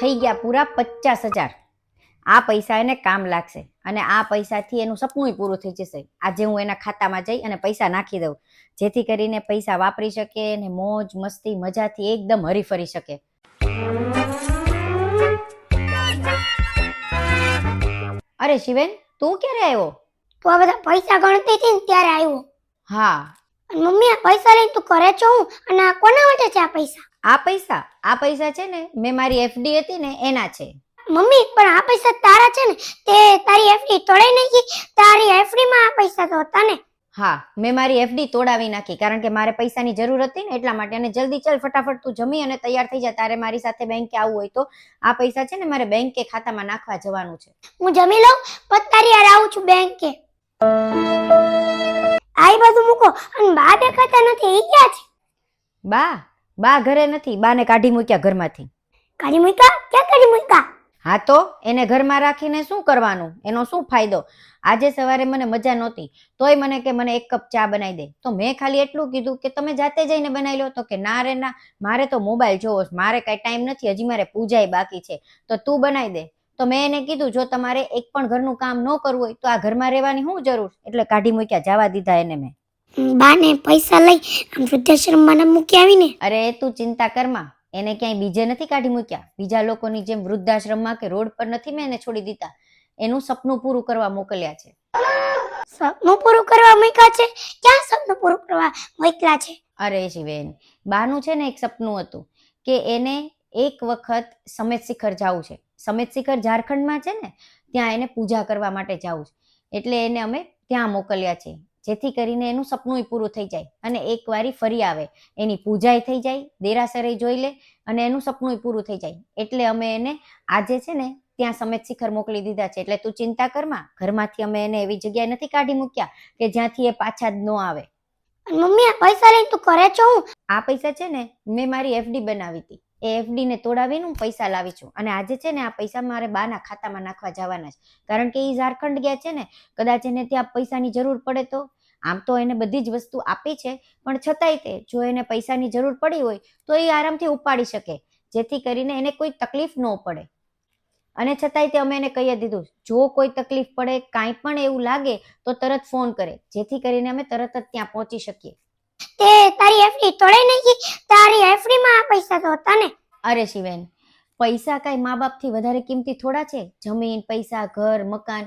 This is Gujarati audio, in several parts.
થઈ ગયા પૂરા પચાસ હજાર. આ પૈસા એને કામ લાગશે અને આ પૈસાથી એનું સપનું પૂરું થઈ જશે. આજે હું એના ખાતામાં જઈ અને પૈસા નાખી દઉં. જેથી કરીને પૈસા વાપરી શકે અને મોજ મસ્તી મજાથી એકદમ હરીફરી શકે. અરે શિવેન તું ક્યારે આવ્યો? તું આ બધા પૈસા ગણતી હતી ને ત્યારે આવ્યો. હા મમ્મી આ પૈસા લઈને તું કરે છો હું અને આ કોના માટે છે આ પૈસા? આ પૈસા આ પૈસા છે ને મેં મારી એફડી હતી ને એના છે. મમ્મી પણ આ પૈસા તારા છે ને? તે તારી એફડી તોડાઈ નાખી? તારી એફડી માં આ પૈસા તો હતા ને? હા મેં મારી એફડી તોડાવી નાખી કારણ કે મારે પૈસાની જરૂર હતી ને એટલા માટે. અને જલ્દી ચાલ ફટાફટ તું જમી અને તૈયાર થઈ જા. તારે મારી સાથે બેંકે આવવું હોય તો. આ પૈસા છે ને મારે બેંકે ખાતામાં નાખવા જવાનું છે. હું જમી લઉં? પછી તારી યાર આવું છું બેંકે આ બધું મૂકો અને બા દેખાતા નથી એ ક્યાં છે? બા બા ઘરે નથી બાને કાઢી મૂક્યા ઘરમાંથી. કાઢી મૂક્યા? ક્યાં કાઢી મૂક્યા? હા તો એને ઘરમાં રાખીને શું કરવાનું? એનો શું ફાયદો? આજે સવારે મને મજા નહોતી તોય મને કે મને એક કપ ચા બનાવી દે. તો મેં ખાલી એટલું કીધું કે તમે જાતે જઈને બનાવી લો. તો કે ના રે ના મારે તો મોબાઈલ જોવો મારે કાંઈ ટાઈમ નથી હજી મારે પૂજાય બાકી છે. તો તું બનાવી દે. તો મેં એને કીધું જો તમારે એક પણ ઘરનું કામ ન કરવું હોય તો આ ઘરમાં રહેવાની શું જરૂર? એટલે કાઢી મૂક્યા જવા દીધા એને મેં. બાને પૈસા લઈ આમ વૃદ્ધાશ્રમમાં મૂકી આવીને? અરે તું ચિંતા કરમાં એને ક્યાંય બીજે નથી કાઢી મૂક્યા. બીજા લોકોની જેમ વૃદ્ધાશ્રમમાં કે રોડ પર નથી મેં એને છોડી દીધા. એનું સપનું પૂરું કરવા મોકલ્યા છે. સપનું પૂરું કરવા મૂક્યા છે? ક્યાં સપનું પૂરું કરવા મોકલા છે? અરે શિવેન બાનું છે ને એક સપનું હતું કે એને એક વખત સમેત શિખર જવું છે. સમેત શિખર ઝારખંડમાં છે ને ત્યાં એને પૂજા કરવા માટે જવું છે. એટલે એને અમે ત્યાં મોકલ્યા છે. જેથી કરીને એનું સપનું પૂરું થઈ જાય અને એક વારી ફરી આવે. એની પૂજાય થઈ જાય દેરાસરે જોઈ લે અને એનું સપનું પૂરું થઈ જાય. એટલે અમે એને આજે છે ને ત્યાં સમેત શિખર મોકલી દીધા છે. એટલે તું ચિંતા કરમાં ઘરમાંથી અમે એને એવી જગ્યાએ નથી કાઢી મૂક્યા કે જ્યાંથી એ પાછા જ ન આવે. મમ્મી આ પૈસા લઈને તું કરે છો હું? આ પૈસા છે ને મેં મારી એફડી બનાવી હતી. એ એફડી ને તોડાવીને હું પૈસા લાવી છું. અને આજે છે ને આ પૈસા મારે બાના ખાતામાં નાખવા જવાના છે. કારણ કે એ ઝારખંડ ગયા છે ને, કદાચ એને ત્યાં પૈસાની જરૂર પડે તો. આમ તો એને બધી જ વસ્તુ આપી છે, પણ છતાંય તે, જો એને પૈસાની જરૂર પડી હોય, તો એ આરામથી ઉપાડી શકે. જેથી કરીને એને કોઈ તકલીફ ન પડે. અને છતાંય તે અમે એને કહી દીધું, જો કોઈ તકલીફ પડે, કાંઈ પણ એવું લાગે, તો તરત ફોન કરે. જેથી કરીને અમે તરત જ ત્યાં પહોંચી શકીએ. તે તારી એફડી તોડાઈ નાખી તારી એફડી માં આ પૈસા તો હતા ને. અરે શિવેન, પૈસા કાંઈ મા બાપથી વધારે કિંમતી થોડા છે? જમીન, પૈસા, ઘર, મકાન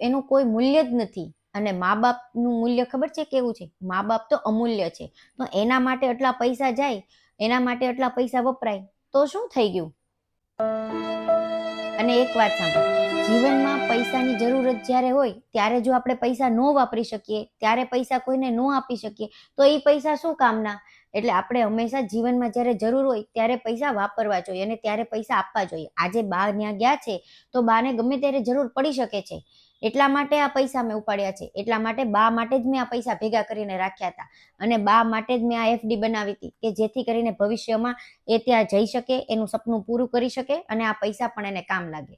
એનું કોઈ મૂલ્ય જ નથી. અને મા બાપનું મૂલ્ય ખબર છે કેવું છે? મા બાપ તો અમૂલ્ય છે. તો એના માટે આટલા પૈસા જાય, એના માટે આટલા પૈસા વપરાય. તો શું થઈ ગયું? અને એક વાત સાંભળ. જીવનમાં પૈસાની જરૂરત જ્યારે હોય, ત્યારે જો આપણે પૈસા ન વાપરી શકીએ, ત્યારે પૈસા કોઈને ન આપી શકીએ, તો એ પૈસા શું કામના? એટલે આપણે હંમેશા જીવનમાં જ્યારે જરૂર હોય, ત્યારે પૈસા વાપરવા જોઈએ અને ત્યારે પૈસા આપવા જોઈએ. આજે બા ત્યાં ગયા છે, તો બાને ગમે ત્યારે જરૂર પડી શકે છે. એટલા માટે આ પૈસા મેં ઉપાડ્યા છે. એટલા માટે બા માટે જ મેં આ પૈસા ભેગા કરીને રાખ્યા હતા. અને બા માટે જ મેં આ એફડી બનાવી હતી કે જેથી કરીને ભવિષ્યમાં એ ત્યાં જઈ શકે એનું સપનું પૂરું કરી શકે અને આ પૈસા પણ એને કામ લાગે.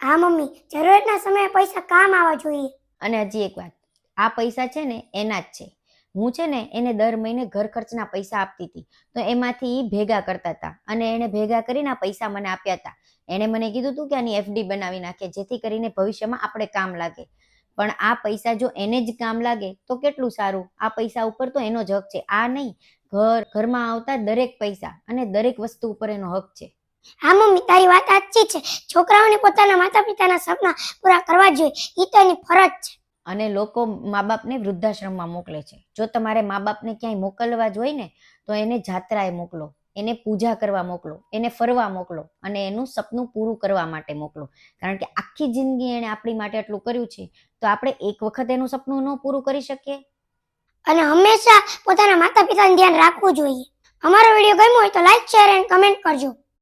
હા મમ્મી. જરૂરતના સમયે પૈસા કામ આવવા જોઈએ. અને હજી એક વાત. આ પૈસા છે ને એના જ છે. હું છે ને એને દર મહિને ઘર ખર્ચના પૈસા આપતી હતી. તો એમાંથી ભેગા કરતા હતા અને એને ભેગા કરીને પૈસા મને આપ્યા હતા. એણે મને કીધું હતું કે આની એફડી બનાવી નાખે, જેથી કરીને ભવિષ્યમાં આપણે કામ લાગે. પણ આ પૈસા જો એને જ કામ લાગે, તો કેટલું સારું? આ પૈસા ઉપર તો એનો જ હક છે. આ નહીં, ઘર, ઘરમાં આવતા દરેક પૈસા અને દરેક વસ્તુ ઉપર એનો હક છે. હા, મમ્મી, તારી વાત સાચી છે. છોકરાઓને પોતાના માતા પિતાના સપના પૂરા કરવા જોઈએ. એ તો એની ફરજ છે. અને લોકો મા બાપને વૃદ્ધાશ્રમમાં મોકલે છે. જો તમારે મા બાપને ક્યાંય મોકલવા જોઈએ ને, તો એને જાત્રાએ મોકલો, એને પૂજા કરવા મોકલો, એને ફરવા મોકલો અને એનું સપનું પૂરું કરવા માટે મોકલો. કારણ કે આખી જિંદગી એણે આપણી માટે આટલું કર્યું છે, તો આપણે એક વખત એનું સપનું ન પૂરું કરી શકીએ? અને હંમેશા પોતાના માતા પિતાનું ધ્યાન રાખવું જોઈએ. અમારો વીડિયો ગમ્યો હોય તો લાઈક શેર એન્ડ કમેન્ટ કરજો.